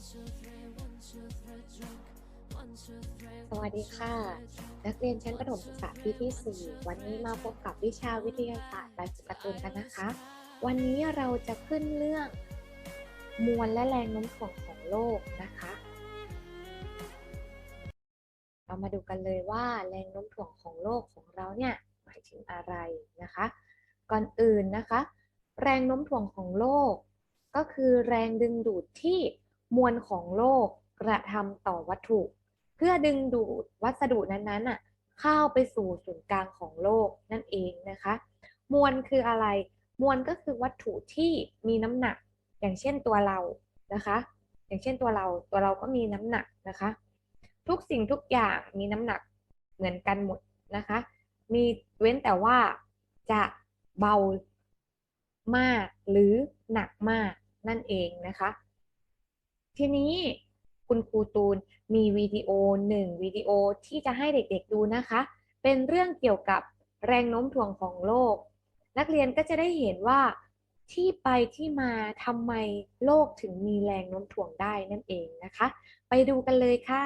สวัสดีค่ะ นักเรียนชั้นประถมศึกษาปีที่ 4 วันนี้มาพบกับวิชาวิทยาศาสตร์แบบฝึกการ์ตูนกันนะคะ วันนี้เราจะขึ้นเรื่อง มวลและแรงโน้มถ่วงของโลกนะคะ เรามาดูกันเลยว่าแรงโน้มถ่วงของโลกของเราเนี่ยหมายถึงอะไรนะคะ ก่อนอื่นนะคะ แรงโน้มถ่วงของโลก ก็คือแรงดึงดูดที่ มวลของโลกกระทำต่อวัตถุ เพื่อดึงดูดวัสดุนั้นๆน่ะเข้าไปสู่ศูนย์กลางของโลกนั่นเองนะคะ มวลคืออะไร มวลก็คือวัตถุที่มีน้ำหนัก อย่างเช่นตัวเรานะคะ อย่างเช่นตัวเราตัวเราก็มีน้ำหนักนะคะ ทุกสิ่งทุกอย่างมีน้ำหนักเหมือนกันหมดนะคะ มีเว้นแต่ว่าจะเบามากหรือหนักมากนั่นเองนะคะ ทีนี้คุณครูตูนมีวิดีโอหนึ่งวิดีโอที่จะให้เด็กๆดูนะคะ เป็นเรื่องเกี่ยวกับแรงโน้มถ่วงของโลก นักเรียนก็จะได้เห็นว่าที่ไปที่มาทำไมโลกถึงมีแรงโน้มถ่วงได้นั่นเองนะคะ ไปดูกันเลยค่ะ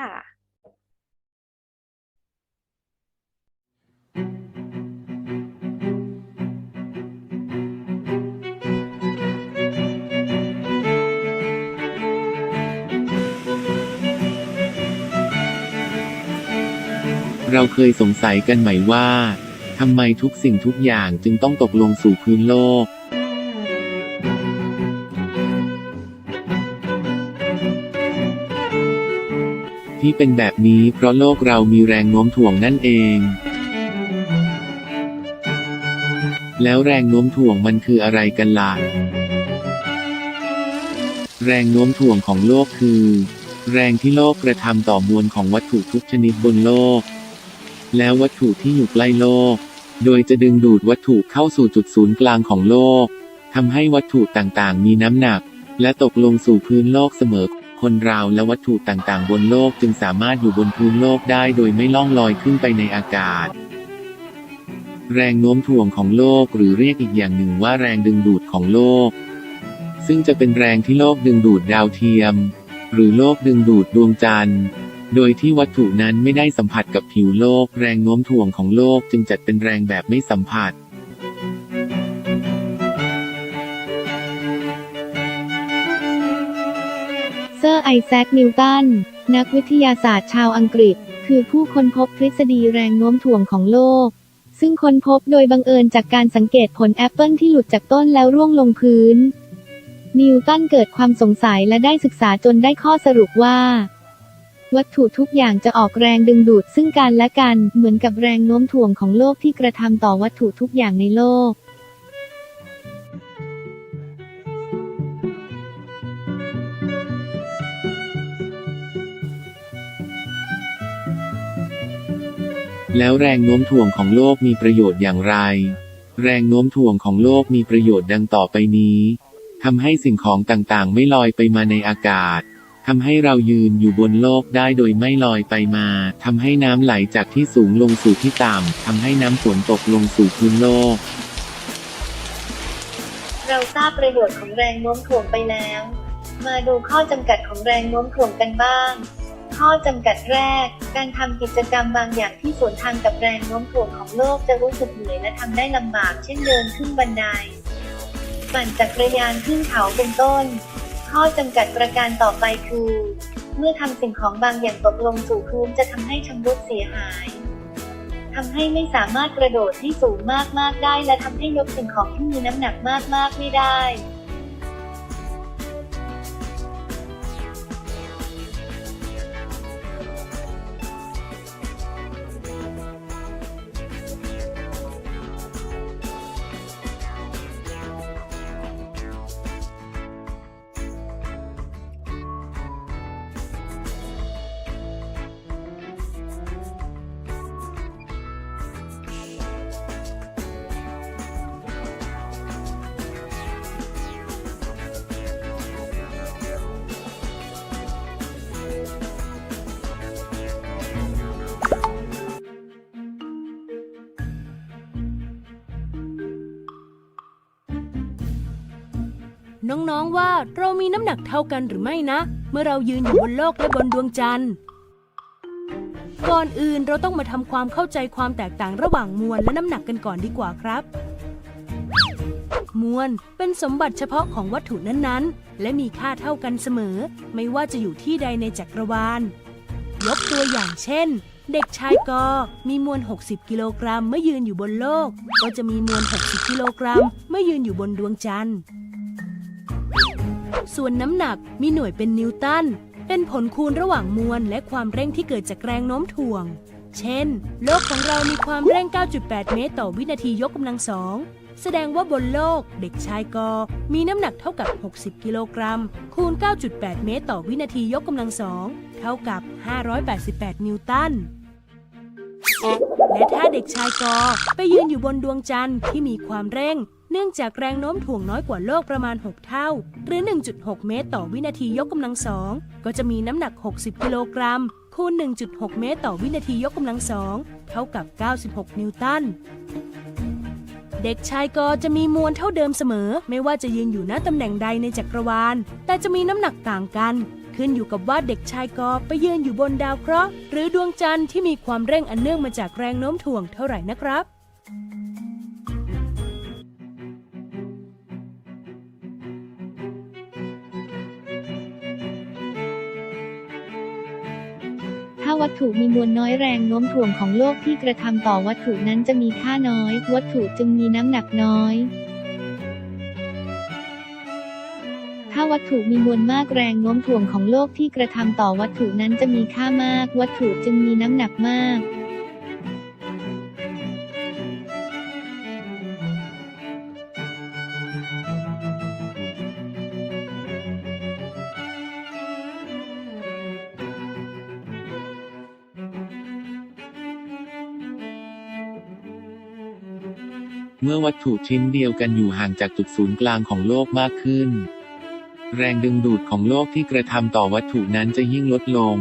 เราเคยสงสัยกันไหมว่าทำไมทุกสิ่งทุกอย่างจึงต้องตกลงสู่พื้นโลก ที่เป็นแบบนี้เพราะโลกเรามีแรงโน้มถ่วงนั่นเอง แล้วแรงโน้มถ่วงมันคืออะไรกันล่ะ แรงโน้มถ่วงของโลกคือ แรงที่โลกกระทำต่อมวลของวัตถุทุกชนิดบนโลก แล้ววัตถุที่อยู่ใกล้โลก โดยจะดึงดูดวัตถุเข้าสู่จุดศูนย์กลางของโลกทำให้วัตถุต่างๆ มีน้ำหนัก และตกลงสู่พื้นโลกเสมอ คนเราและวัตถุต่างๆ บนโลกจึงสามารถอยู่บนพื้นโลกได้โดยไม่ล่องลอยขึ้นไปในอากาศ แรงโน้มถ่วงของโลกหรือเรียกอีกอย่างหนึ่งว่าแรงดึงดูดของโลก ซึ่งจะเป็นแรงที่โลกดึงดูดดาวเทียม หรือโลกดึงดูดดวงจันทร์ โดยที่วัตถุนั้นไม่ได้สัมผัสกับผิวโลก แรงโน้มถ่วงของโลกจึงจัดเป็นแรงแบบไม่สัมผัสเซอร์ไอแซคนิวตัน นักวิทยาศาสตร์ชาวอังกฤษ คือผู้ค้นพบทฤษฎีแรงโน้มถ่วงของโลก ซึ่งค้นพบโดยบังเอิญจากการสังเกตผลแอปเปิลที่หลุดจากต้นแล้วร่วงลงพื้น นิวตันเกิดความสงสัยและได้ศึกษาจนได้ข้อสรุปว่า วัตถุทุกอย่างจะออกแรงดึงดูดซึ่งกันและกัน เหมือนกับแรงโน้มถ่วงของโลกที่กระทำต่อวัตถุทุกอย่างในโลกแล้วแรงโน้มถ่วงของโลกมีประโยชน์อย่างไร แรงโน้มถ่วงของโลกมีประโยชน์ดังต่อไปนี้ ทำให้สิ่งของต่างๆ ไม่ลอยไปมาในอากาศ ทำให้เรายืนอยู่บนโลกได้โดยไม่ลอยไปมา ทำให้น้ำไหลจากที่สูงลงสู่ที่ต่ำ ทำให้น้ำฝนตกลงสู่พื้นโลก เราทราบประโยชน์ของแรงโน้มถ่วงไปแล้ว มาดูข้อจำกัดของแรงโน้มถ่วงกันบ้าง ข้อจำกัดแรก การทำกิจกรรมบางอย่างที่สวนทางกับแรงโน้มถ่วงของโลกจะรู้สึกเหนื่อยและทำได้ลำบาก เช่นเดินขึ้นบันได ปั่นจักรยานขึ้นเขาเป็นต้น ข้อจำกัดประการต่อไปคือ เมื่อทำสิ่งของบางอย่างตกลงสู่พื้นจะทำให้ชำรุดเสียหายทำให้ไม่สามารถกระโดดให้สูงมากๆได้ และทำให้ยกสิ่งของที่มีน้ำหนักมากๆไม่ได้ น้องๆว่าเรามีน้ำหนักเท่ากันหรือไม่นะ เมื่อเรายืนอยู่บนโลกและบนดวงจันทร์ ก่อนอื่นเราต้องมาทำความเข้าใจความแตกต่างระหว่างมวลและน้ำหนักกันก่อนดีกว่าครับ มวลเป็นสมบัติเฉพาะของวัตถุนั้นๆ และมีค่าเท่ากันเสมอ ไม่ว่าจะอยู่ที่ใดในจักรวาล ยกตัวอย่างเช่นเด็กชายกอมีมวล 60 กิโลกรัมเมื่อยืนอยู่บนโลก ก็จะมีมวล 60 กิโลกรัมเมื่อยืนอยู่บนดวงจันทร์ ส่วนน้ำหนักมีหน่วยเป็นนิวตัน เป็นผลคูณระหว่างมวลและความเร่งที่เกิดจากแรงโน้มถ่วง เช่น โลกของเรามีความเร่ง 9.8 เมตรต่อวินาทียกกำลังสองแสดงว่าบนโลกเด็กชายกอ มีน้ำหนักเท่ากับ 60 กิโลกรัม คูณ 9.8 เมตรต่อวินาทียกกำลังสอง เท่ากับ 588 นิวตัน และถ้าเด็กชายกอ ไปยืนอยู่บนดวงจันทร์ที่มีความเร่ง เนื่องจากแรงโน้มถ่วงน้อยกว่าโลกประมาณ 6 เท่า หรือ 1.6 เมตรต่อวินาทียกกำลังสองก็จะมีน้ำหนัก 60 กิโลกรัม คูณ 1.6 เมตรต่อวินาทียกกำลังสองเท่ากับ 96 นิวตันเด็กชายกอจะมีมวลเท่าเดิมเสมอ ไม่ว่าจะยืนอยู่ณตำแหน่งใดในจักรวาล แต่จะมีน้ำหนักต่างกัน ขึ้นอยู่กับว่าเด็กชายกอไปยืนอยู่บนดาวเคราะห์หรือดวงจันทร์ที่มีความเร่งอันเนื่องมาจากแรงโน้มถ่วงเท่าไหร่นะครับ วัตถุมีมวลน้อยแรงโน้มถ่วงของโลกที่กระทำต่อวัตถุนั้นจะมีค่าน้อย วัตถุจึงมีน้ำหนักน้อยถ้าวัตถุมีมวลมากแรงโน้มถ่วงของโลกที่กระทำต่อวัตถุนั้นจะมีค่ามาก วัตถุจึงมีน้ำหนักมาก เมื่อวัตถุชิ้นเดียวกันอยู่ห่างจากจุดศูนย์กลางของโลกมากขึ้น แรงดึงดูดของโลกที่กระทำต่อวัตถุนั้นจะยิ่งลดลง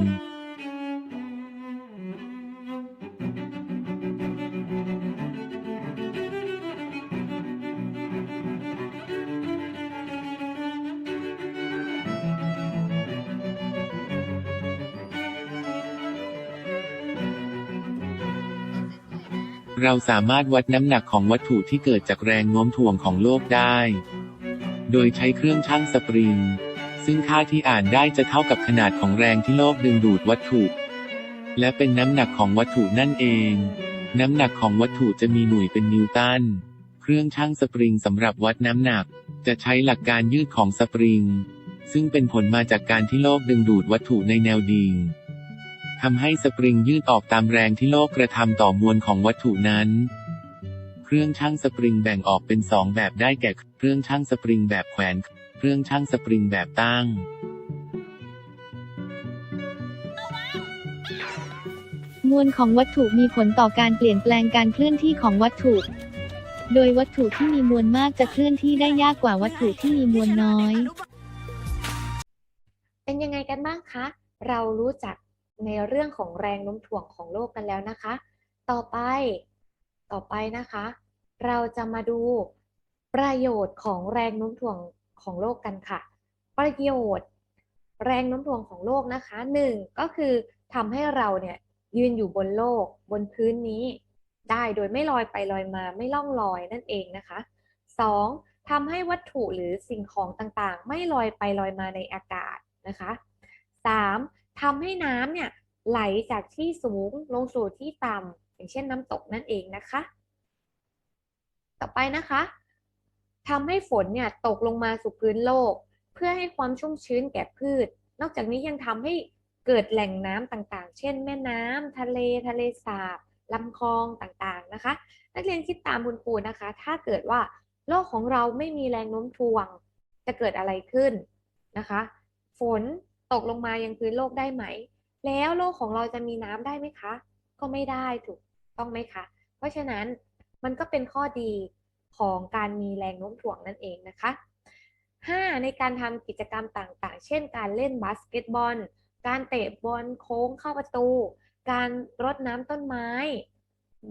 เราสามารถวัดน้ำหนักของวัตถุที่เกิดจากแรงโน้มถ่วงของโลกได้ โดยใช้เครื่องชั่งสปริง ซึ่งค่าที่อ่านได้จะเท่ากับขนาดของแรงที่โลกดึงดูดวัตถุ และเป็นน้ำหนักของวัตถุนั่นเอง น้ำหนักของวัตถุจะมีหน่วยเป็นนิวตัน เครื่องชั่งสปริงสำหรับวัดน้ำหนัก จะใช้หลักการยืดของสปริง ซึ่งเป็นผลมาจากการที่โลกดึงดูดวัตถุในแนวดิ่ง ทำให้สปริงยืดออกตามแรงที่โลกกระทำต่อมวลของวัตถุนั้น เครื่องชั่งสปริงแบ่งออกเป็นสองแบบได้แก่ เครื่องชั่งสปริงแบบแขวน เครื่องชั่งสปริงแบบตั้งมวลของวัตถุมีผลต่อการเปลี่ยนแปลงการเคลื่อนที่ของวัตถุ โดยวัตถุที่มีมวลมากจะเคลื่อนที่ได้ยากกว่าวัตถุที่มีมวลน้อย เป็นยังไงกันบ้างคะ เรารู้จัก ในเรื่องของแรงโน้มถ่วงของโลกกันแล้วนะคะ ต่อไป ต่อไปนะคะ เราจะมาดูประโยชน์ของแรงโน้มถ่วงของโลกกันค่ะ ประโยชน์ แรงโน้มถ่วงของโลกนะคะหนึ่งก็คือทำให้เราเนี่ยยืนอยู่บนโลกบนพื้นนี้ ได้โดยไม่ลอยไปลอยมาไม่ล่องลอยนั่นเองนะคะสองทำให้วัตถุหรือสิ่งของต่างๆ ไม่ลอยไปลอยมาในอากาศนะคะสาม ทำให้น้ำเนี่ยไหลจากที่สูงลงสู่ที่ต่ำอย่างเช่นน้ำตกนั่นเองนะคะ ต่อไปนะคะทำให้ฝนเนี่ยตกลงมาสู่พื้นโลก เพื่อให้ความชุ่มชื้นแก่พืช นอกจากนี้ยังทำให้เกิดแหล่งน้ำต่างๆ เช่น แม่น้ำทะเลทะเลสาบลำคลองต่างๆนะคะ นักเรียนคิดตามคุณครูนะคะ ถ้าเกิดว่าโลกของเราไม่มีแรงโน้มถ่วง จะเกิดอะไรขึ้นนะคะ ฝน ตกลงมายังพื้นโลกได้ไหม แล้วโลกของเราจะมีน้ำได้ไหมคะ ก็ไม่ได้ถูกต้องไหมคะ เพราะฉะนั้นมันก็เป็นข้อดีของการมีแรงโน้มถ่วงนั่นเองนะคะ 5. ในการทำกิจกรรมต่างๆ เช่น การเล่นบาสเกตบอล การเตะบอลโค้งเข้าประตู การรดน้ำต้นไม้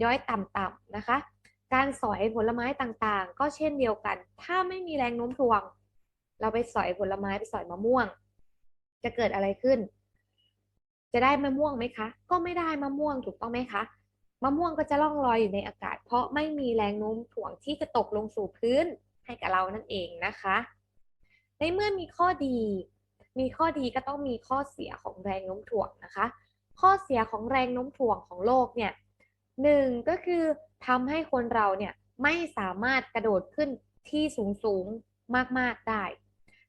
ย้อยต่ำๆนะคะ การสอยผลไม้ต่างๆ ก็เช่นเดียวกัน ถ้าไม่มีแรงโน้มถ่วง เราไปสอยผลไม้ไปสอยมะม่วง จะเกิดอะไรขึ้น จะได้มะม่วงไหมคะ ก็ไม่ได้มะม่วงถูกต้องไหมคะมะม่วงก็จะล่องลอยอยู่ในอากาศ เพราะไม่มีแรงโน้มถ่วงที่จะตกลงสู่พื้นให้กับเรานั่นเองนะคะ ในเมื่อมีข้อดี มีข้อดีก็ต้องมีข้อเสียของแรงโน้มถ่วงนะคะ ข้อเสียของแรงโน้มถ่วงของโลกเนี่ยหนึ่งก็คือทำให้คนเราเนี่ยไม่สามารถกระโดดขึ้นที่สูงสูงๆมาก ๆ ได้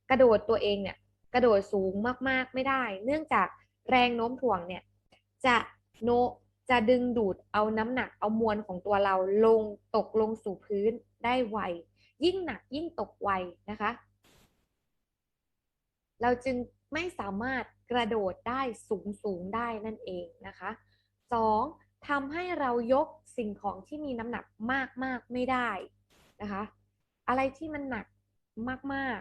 กระโดดตัวเองเนี่ย กระโดดสูงมากๆไม่ได้ เนื่องจากแรงโน้มถ่วงเนี่ยจะโนจะดึงดูดเอาน้ำหนักเอามวลของตัวเราลงตกลงสู่พื้นได้ไว ยิ่งหนักยิ่งตกไวนะคะ เราจึงไม่สามารถกระโดดได้สูงสูงได้นั่นเองนะคะสองทำให้เรายกสิ่งของที่มีน้ำหนักมากมากๆไม่ได้นะคะ อะไรที่มันหนักมาก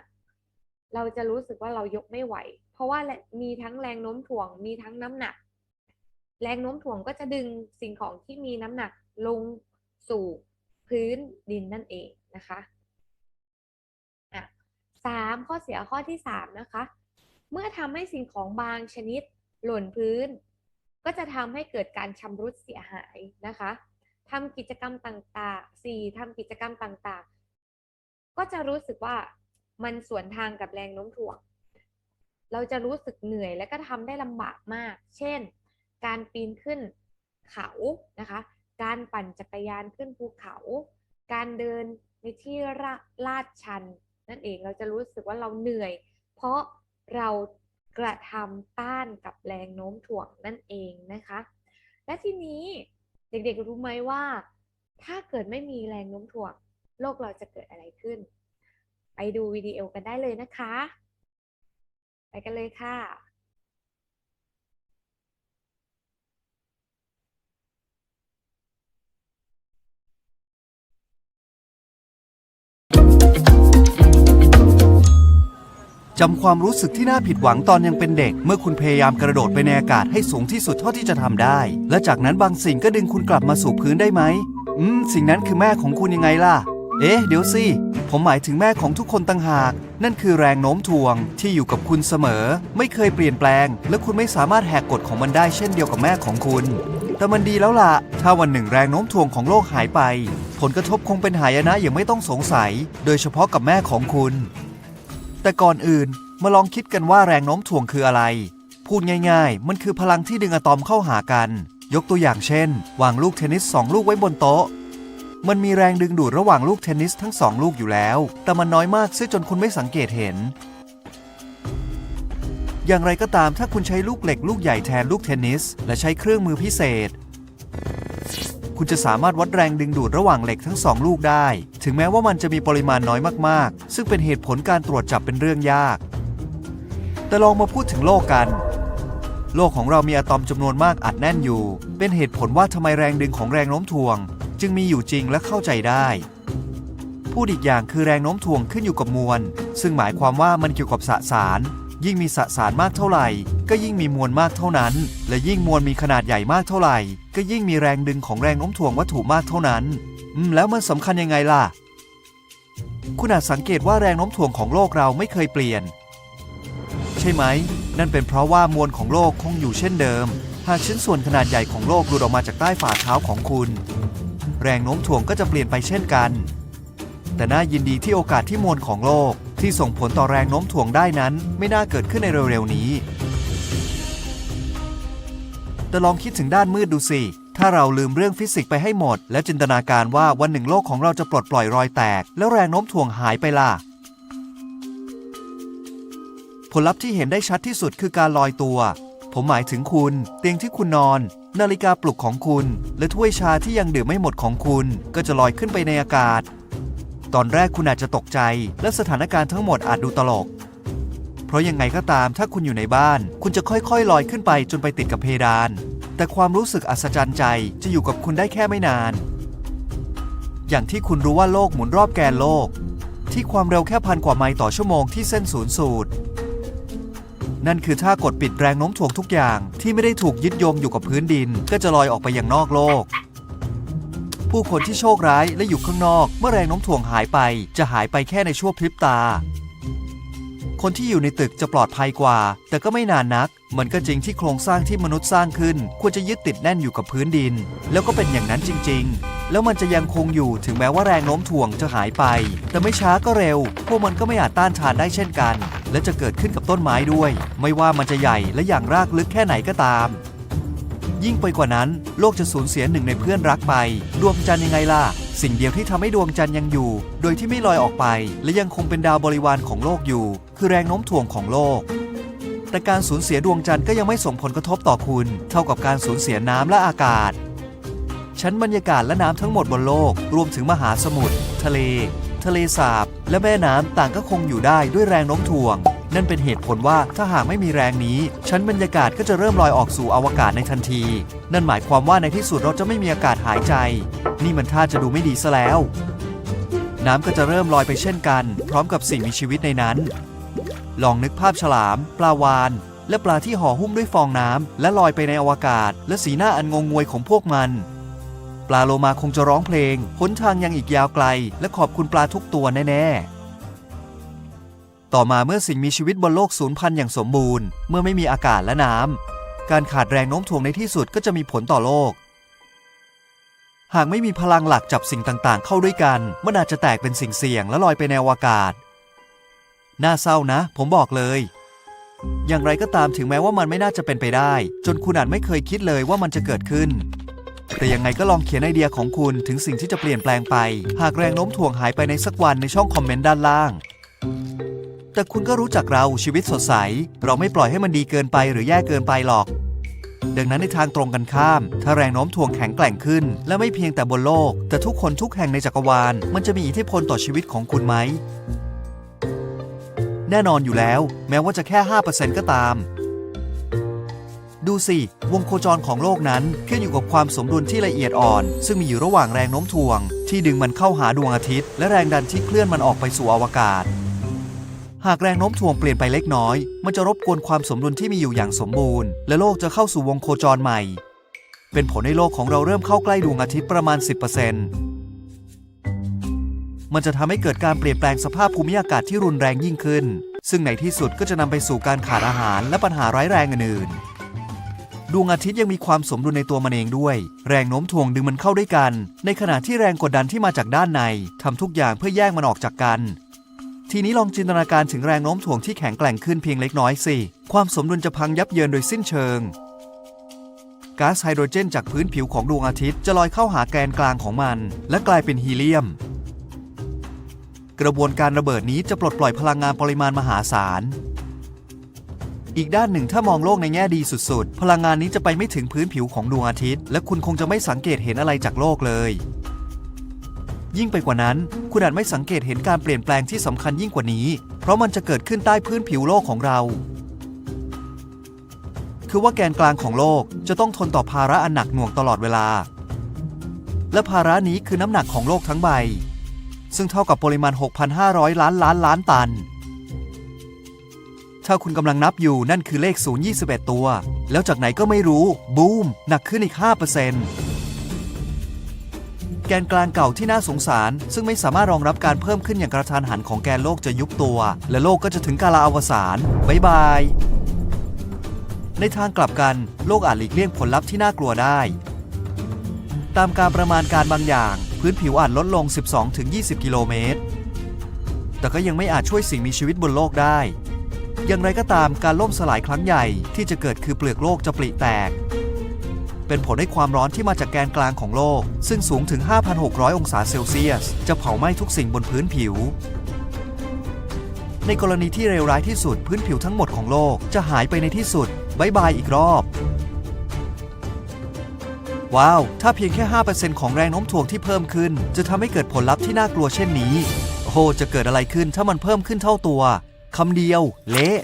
เราจะรู้สึกว่าเรายกไม่ไหว เพราะว่ามีทั้งแรงโน้มถ่วง มีทั้งน้ำหนัก แรงโน้มถ่วงก็จะดึงสิ่งของที่มีน้ำหนักลงสู่พื้นดินนั่นเองนะคะอะสามข้อเสียข้อที่สามนะคะ เมื่อทำให้สิ่งของบางชนิดหล่นพื้น ก็จะทำให้เกิดการชำรุดเสียหายนะคะทำกิจกรรมต่างๆสี่ทำกิจกรรมต่างๆ ก็จะรู้สึกว่า มันสวนทางกับแรงโน้มถ่วง เราจะรู้สึกเหนื่อยและก็ทำได้ลำบากมาก เช่น การปีนขึ้นเขานะคะ การปั่นจักรยานขึ้นภูเขา การเดินในที่ระลาดชัน นั่นเองเราจะรู้สึกว่าเราเหนื่อย เพราะเรากระทำต้านกับแรงโน้มถ่วงนั่นเองนะคะ และทีนี้เด็กๆรู้ไหมว่า ถ้าเกิดไม่มีแรงโน้มถ่วง โลกเราจะเกิดอะไรขึ้น ไปดูวิดีโอกันได้เลยนะคะ ไปกันเลยค่ะ จำความรู้สึกที่น่าผิดหวังตอนยังเป็นเด็ก เมื่อคุณพยายามกระโดดไปในอากาศให้สูงที่สุดเท่าที่จะทำได้ และจากนั้นบางสิ่งก็ดึงคุณกลับมาสู่พื้นได้ไหม อืม สิ่งนั้นคือแม่ของคุณยังไงล่ะ เอ๊ะ เดี๋ยวสิ ผมหมายถึงแม่ของทุกคนต่างหาก นั่นคือแรงโน้มถ่วงที่อยู่กับคุณเสมอ ไม่เคยเปลี่ยนแปลง และคุณไม่สามารถแหกกฎของมันได้เช่นเดียวกับแม่ของคุณ แต่มันดีแล้วล่ะ ถ้าวันหนึ่งแรงโน้มถ่วงของโลกหายไป ผลกระทบคงเป็นหายนะอย่างไม่ต้องสงสัย โดยเฉพาะกับแม่ของคุณ แต่ก่อนอื่นมาลองคิดกันว่าแรงโน้มถ่วงคืออะไร พูดง่าย ๆ มันคือพลังที่ดึงอะตอมเข้าหากัน ยกตัวอย่างเช่น วางลูกเทนนิสสองลูกไว้บนโต๊ะ มันมีแรงดึงดูดระหว่างลูกเทนนิสทั้งสองลูกอยู่แล้ว แต่มันน้อยมากซึ่งจนคุณไม่สังเกตเห็น อย่างไรก็ตามถ้าคุณใช้ลูกเหล็กลูกใหญ่แทนลูกเทนนิส และใช้เครื่องมือพิเศษ คุณจะสามารถวัดแรงดึงดูดระหว่างเหล็กทั้งสองลูกได้ ถึงแม้ว่ามันจะมีปริมาณน้อยมากๆ ซึ่งเป็นเหตุผลการตรวจจับเป็นเรื่องยาก แต่ลองมาพูดถึงโลกกันโลกของเรามีอะตอมจำนวนมากอัดแน่นอยู่ เป็นเหตุผลว่าทำไมแรงดึงของแรงโน้มถ่วง จึงมีอยู่จริงและเข้าใจได้พูดอีกอย่างคือแรงโน้มถ่วงขึ้นอยู่กับมวล ซึ่งหมายความว่ามันเกี่ยวกับสสาร ยิ่งมีสสารมากเท่าไหร่ ก็ยิ่งมีมวลมากเท่านั้น และยิ่งมวลมีขนาดใหญ่มากเท่าไหร่ ก็ยิ่งมีแรงดึงของแรงโน้มถ่วงวัตถุมากเท่านั้น อืม แล้วมันสำคัญยังไงล่ะ คุณอาจสังเกตว่าแรงโน้มถ่วงของโลกเราไม่เคยเปลี่ยน ใช่ไหม นั่นเป็นเพราะว่ามวลของโลกคงอยู่เช่นเดิม หากชิ้นส่วนขนาดใหญ่ของโลกหลุดออกมาจากใต้ฝ่าเท้าของคุณ แรงโน้มถ่วงก็จะเปลี่ยนไปเช่นกัน แต่น่ายินดีที่โอกาสที่มวลของโลกที่ส่งผลต่อแรงโน้มถ่วงได้นั้นไม่น่าเกิดขึ้นในเร็วๆนี้ แต่ลองคิดถึงด้านมืดดูสิ ถ้าเราลืมเรื่องฟิสิกส์ไปให้หมด และจินตนาการว่าวันหนึ่งโลกของเราจะปลดปล่อยรอยแตก แล้วแรงโน้มถ่วงหายไปล่ะผลลัพธ์ที่เห็นได้ชัดที่สุดคือการลอยตัว ผมหมายถึงคุณ เตียงที่คุณนอน นาฬิกาปลุกของคุณ และถ้วยชาที่ยังดื่มไม่หมดของคุณ ก็จะลอยขึ้นไปในอากาศ ตอนแรกคุณอาจจะตกใจ และสถานการณ์ทั้งหมดอาจดูตลก เพราะยังไงก็ตามถ้าคุณอยู่ในบ้าน คุณจะค่อยๆ ลอยขึ้นไปจนไปติดกับเพดาน แต่ความรู้สึกอัศจรรย์ใจจะอยู่กับคุณได้แค่ไม่นาน อย่างที่คุณรู้ว่าโลกหมุนรอบแกนโลก ที่ความเร็วแค่พันกว่าไมล์ต่อชั่วโมงที่เส้นศูนย์สูตร นั่นคือถ้ากดปิดแรงโน้มถ่วงทุกอย่างที่ไม่ได้ถูกยึดโยงอยู่กับพื้นดิน ก็จะลอยออกไปยังนอกโลก ผู้คนที่โชคร้ายและอยู่ข้างนอก เมื่อแรงโน้มถ่วงหายไป จะหายไปแค่ในชั่วพริบตา คนที่อยู่ในตึกจะปลอดภัยกว่า แต่ก็ไม่นานนัก มันก็จริงที่โครงสร้างที่มนุษย์สร้างขึ้น ควรจะยึดติดแน่นอยู่กับพื้นดิน แล้วก็เป็นอย่างนั้นจริง ๆ แล้วมันจะยังคงอยู่ถึงแม้ว่าแรงโน้มถ่วงจะหายไป แต่ไม่ช้าก็เร็ว พวกมันก็ไม่อาจต้านทานได้เช่นกัน และจะเกิดขึ้นกับต้นไม้ด้วย ไม่ว่ามันจะใหญ่และอย่างรากลึกแค่ไหนก็ตาม ยิ่งไปกว่านั้น โลกจะสูญเสียหนึ่งในเพื่อนรักไป ดวงจันทร์ยังไงล่ะ สิ่งเดียวที่ทำให้ดวงจันทร์ยังอยู่ โดยที่ไม่ลอยออกไป และยังคงเป็นดาวบริวารของโลกอยู่ คือแรงโน้มถ่วงของโลกแต่การสูญเสียดวงจันทร์ก็ยังไม่ส่งผลกระทบต่อคุณ เท่ากับการสูญเสียน้ำและอากาศ ชั้นบรรยากาศและน้ำทั้งหมดบนโลก รวมถึงมหาสมุทรทะเล ทะเลสาบ และแม่น้ำต่างก็คงอยู่ได้ด้วยแรงโน้มถ่วง นั่นเป็นเหตุผลว่าถ้าหากไม่มีแรงนี้ ชั้นบรรยากาศก็จะเริ่มลอยออกสู่อวกาศในทันที นั่นหมายความว่าในที่สุดเราจะไม่มีอากาศหายใจ นี่มันท่าจะดูไม่ดีซะแล้ว น้ำก็จะเริ่มลอยไปเช่นกัน พร้อมกับสิ่งมีชีวิตในนั้น ลองนึกภาพฉลาม ปลาวานและปลาที่ห่อหุ้มด้วยฟองน้ำและลอยไปในอวกาศ และสีหน้าอันงงงวยของพวกมัน ลาโลมาคงจะร้องเพลงหนทางยังอีกยาวไกล และขอบคุณปลาทุกตัวแน่ ๆต่อมาเมื่อสิ่งมีชีวิตบนโลกสูญพันธุ์อย่างสมบูรณ์ เมื่อไม่มีอากาศและน้ำการขาดแรงโน้มถ่วงในที่สุดก็จะมีผลต่อโลก หากไม่มีพลังหลักจับสิ่งต่างๆ เข้าด้วยกัน มันอาจจะแตกเป็นสิ่งเสี่ยงและลอยไปในอวกาศ น่าเศร้านะ ผมบอกเลย อย่างไรก็ตามถึงแม้ว่ามันไม่น่าจะเป็นไปได้ จนคุณอาจไม่เคยคิดเลยว่ามันจะเกิดขึ้น แต่ยังไงก็ลองเขียนไอเดียของคุณถึงสิ่งที่จะเปลี่ยนแปลงไป หากแรงโน้มถ่วงหายไปในสักวันในช่องคอมเมนต์ด้านล่าง แต่คุณก็รู้จักเราชีวิตสดใส เราไม่ปล่อยให้มันดีเกินไปหรือแย่เกินไปหรอก ดังนั้นในทางตรงกันข้าม ถ้าแรงโน้มถ่วงแข็งแกร่งขึ้น และไม่เพียงแต่บนโลก แต่ทุกคนทุกแห่งในจักรวาล มันจะมีอิทธิพลต่อชีวิตของคุณไหมแน่นอนอยู่แล้ว แม้ว่าจะแค่ 5%ก็ตาม ดูสิ วงโคจรของโลกนั้นขึ้นอยู่กับความสมดุลที่ละเอียดอ่อน ซึ่งมีอยู่ระหว่างแรงโน้มถ่วง ที่ดึงมันเข้าหาดวงอาทิตย์ และแรงดันที่เคลื่อนมันออกไปสู่อวกาศ หากแรงโน้มถ่วงเปลี่ยนไปเล็กน้อย มันจะรบกวนความสมดุลที่มีอยู่อย่างสมบูรณ์ และโลกจะเข้าสู่วงโคจรใหม่ เป็นผลให้โลกของเราเริ่มเข้าใกล้ดวงอาทิตย์ประมาณ 10%มันจะทำให้เกิดการเปลี่ยนแปลงสภาพภูมิอากาศที่รุนแรงยิ่งขึ้น ซึ่งในที่สุดก็จะนำไปสู่การขาดอาหารและปัญหาร้ายแรงอื่นๆ ดวงอาทิตย์ยังมีความสมดุลในตัวมันเองด้วย แรงโน้มถ่วงดึงมันเข้าด้วยกัน ในขณะที่แรงกดดันที่มาจากด้านในทำทุกอย่างเพื่อแยกมันออกจากกัน ทีนี้ลองจินตนาการถึงแรงโน้มถ่วงที่แข็งแกร่งขึ้นเพียงเล็กน้อยสิ ความสมดุลจะพังยับเยินโดยสิ้นเชิงก๊าซไฮโดรเจนจากพื้นผิวของดวงอาทิตย์จะลอยเข้าหาแกนกลางของมัน และกลายเป็นฮีเลียม กระบวนการระเบิดนี้จะปลดปล่อยพลังงานปริมาณมหาศาล อีกด้านหนึ่งถ้ามองโลกในแง่ดีสุดๆ พลังงานนี้จะไปไม่ถึงพื้นผิวของดวงอาทิตย์ และคุณคงจะไม่สังเกตเห็นอะไรจากโลกเลย ยิ่งไปกว่านั้น คุณอาจไม่สังเกตเห็นการเปลี่ยนแปลงที่สำคัญยิ่งกว่านี้ เพราะมันจะเกิดขึ้นใต้พื้นผิวโลกของเรา คือว่าแกนกลางของโลกจะต้องทนต่อภาระอันหนักหน่วงตลอดเวลา และภาระนี้คือน้ำหนักของโลกทั้งใบ ซึ่งเท่ากับปริมาณ 6,500 ล้านล้านล้านตัน ถ้าคุณกำลังนับอยู่นั่นคือเลข 021 ตัว แล้วจากไหนก็ไม่รู้ บูม หนักขึ้นอีก 5%แกนกลางเก่าที่น่าสงสาร ซึ่งไม่สามารถรองรับการเพิ่มขึ้นอย่างกระทันหันของแกนโลกจะยุบตัว และโลกก็จะถึงกาลาอวสานบายบาย ในทางกลับกัน โลกอาจหลีกเลี่ยงผลลัพธ์ที่น่ากลัวได้ ตามการประมาณการบางอย่าง พื้นผิวอาจลดลง 12-20 กิโลเมตรแต่ก็ยังไม่อาจช่วยสิ่งมีชีวิตบนโลกได้ อย่างไรก็ตามการล่มสลายครั้งใหญ่ที่จะเกิดคือเปลือกโลกจะปริแตก เป็นผลให้ความร้อนที่มาจากแกนกลางของโลก ซึ่งสูงถึง 5,600 องศาเซลเซียส จะเผาไหม้ทุกสิ่งบนพื้นผิว ในกรณีที่เลวร้ายที่สุดพื้นผิวทั้งหมดของโลกจะหายไปในที่สุดบายบายอีกรอบ ว้าว ถ้าเพียงแค่ 5%ของแรงโน้มถ่วงที่เพิ่มขึ้น จะทำให้เกิดผลลัพธ์ที่น่ากลัวเช่นนี้ โอ้จะเกิดอะไรขึ้นถ้ามันเพิ่มขึ้นเท่าตัว คำเดียวเละ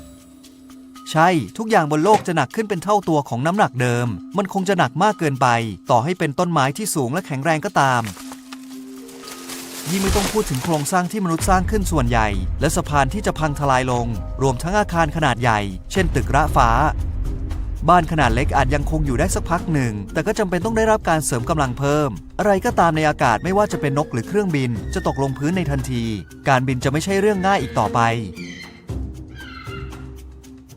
ใช่ ทุกอย่างบนโลกจะหนักขึ้นเป็นเท่าตัวของน้ำหนักเดิม มันคงจะหนักมากเกินไป ต่อให้เป็นต้นไม้ที่สูงและแข็งแรงก็ตามยิ่งไม่ต้องพูดถึงโครงสร้างที่มนุษย์สร้างขึ้นส่วนใหญ่ และสะพานที่จะพังทลายลง รวมทั้งอาคารขนาดใหญ่ เช่นตึกระฟ้า บ้านขนาดเล็กอาจยังคงอยู่ได้สักพักหนึ่ง แต่ก็จำเป็นต้องได้รับการเสริมกำลังเพิ่ม อะไรก็ตามในอากาศไม่ว่าจะเป็นนกหรือเครื่องบิน จะตกลงพื้นในทันที การบินจะไม่ใช่เรื่องง่ายอีกต่อไป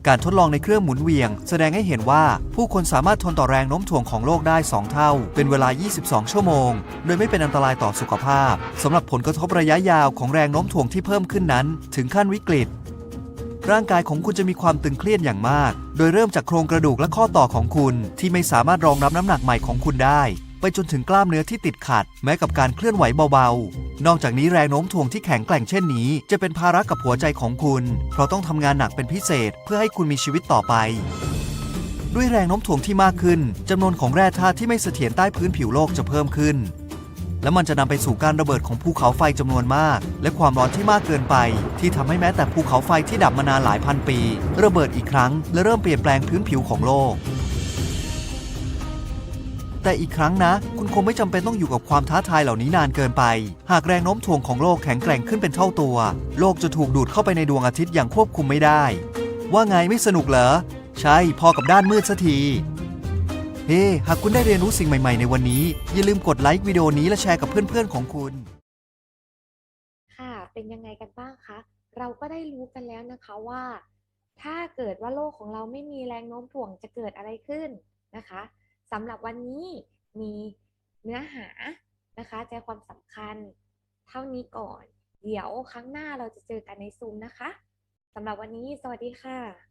การทดลองในเครื่องหมุนเวียง แสดงให้เห็นว่าผู้คนสามารถทนต่อแรงโน้มถ่วงของโลกได้ 2 เท่า เป็นเวลา 22 ชั่วโมง โดยไม่เป็นอันตรายต่อสุขภาพสำหรับผลกระทบระยะยาวของแรงโน้มถ่วงที่เพิ่มขึ้นนั้น ถึงขั้นวิกฤต ร่างกายของคุณจะมีความตึงเครียดอย่างมาก โดยเริ่มจากโครงกระดูกและข้อต่อของคุณ ที่ไม่สามารถรองรับน้ำหนักใหม่ของคุณได้ ไปจนถึงกล้ามเนื้อที่ติดขัด แม้กับการเคลื่อนไหวเบาๆ นอกจากนี้แรงโน้มถ่วงที่แข็งแกร่งเช่นนี้ จะเป็นภาระกับหัวใจของคุณ เพราะต้องทำงานหนักเป็นพิเศษ เพื่อให้คุณมีชีวิตต่อไปด้วยแรงโน้มถ่วงที่มากขึ้นจำนวนของแร่ธาตุที่ไม่เสถียรใต้พื้นผิวโลกจะเพิ่มขึ้น และมันจะนำไปสู่การระเบิดของภูเขาไฟจำนวนมาก และความร้อนที่มากเกินไป ที่ทำให้แม้แต่ภูเขาไฟที่ดับมานานหลายพันปี ระเบิดอีกครั้ง และเริ่มเปลี่ยนแปลงพื้นผิวของโลก แต่อีกครั้งนะ คุณคงไม่จำเป็นต้องอยู่กับความท้าทายเหล่านี้นานเกินไป หากแรงโน้มถ่วงของโลกแข็งแกร่งขึ้นเป็นเท่าตัว โลกจะถูกดูดเข้าไปในดวงอาทิตย์อย่างควบคุมไม่ได้ ว่าไงไม่สนุกเหรอ ใช่พอกับด้านมืดสักทีเฮ้ หากคุณได้เรียนรู้สิ่งใหม่ๆในวันนี้ อย่าลืมกดไลค์วิดีโอนี้และแชร์กับเพื่อนๆของคุณ ค่ะ เป็นยังไงกันบ้างคะ เราก็ได้รู้กันแล้วนะคะว่า ถ้าเกิดว่าโลกของเราไม่มีแรงโน้มถ่วงจะเกิดอะไรขึ้นนะคะ สำหรับวันนี้มีเนื้อหานะคะ ใจความสำคัญเท่านี้ก่อน เดี๋ยวครั้งหน้าเราจะเจอกันในซูมนะคะสำหรับวันนี้สวัสดีค่ะ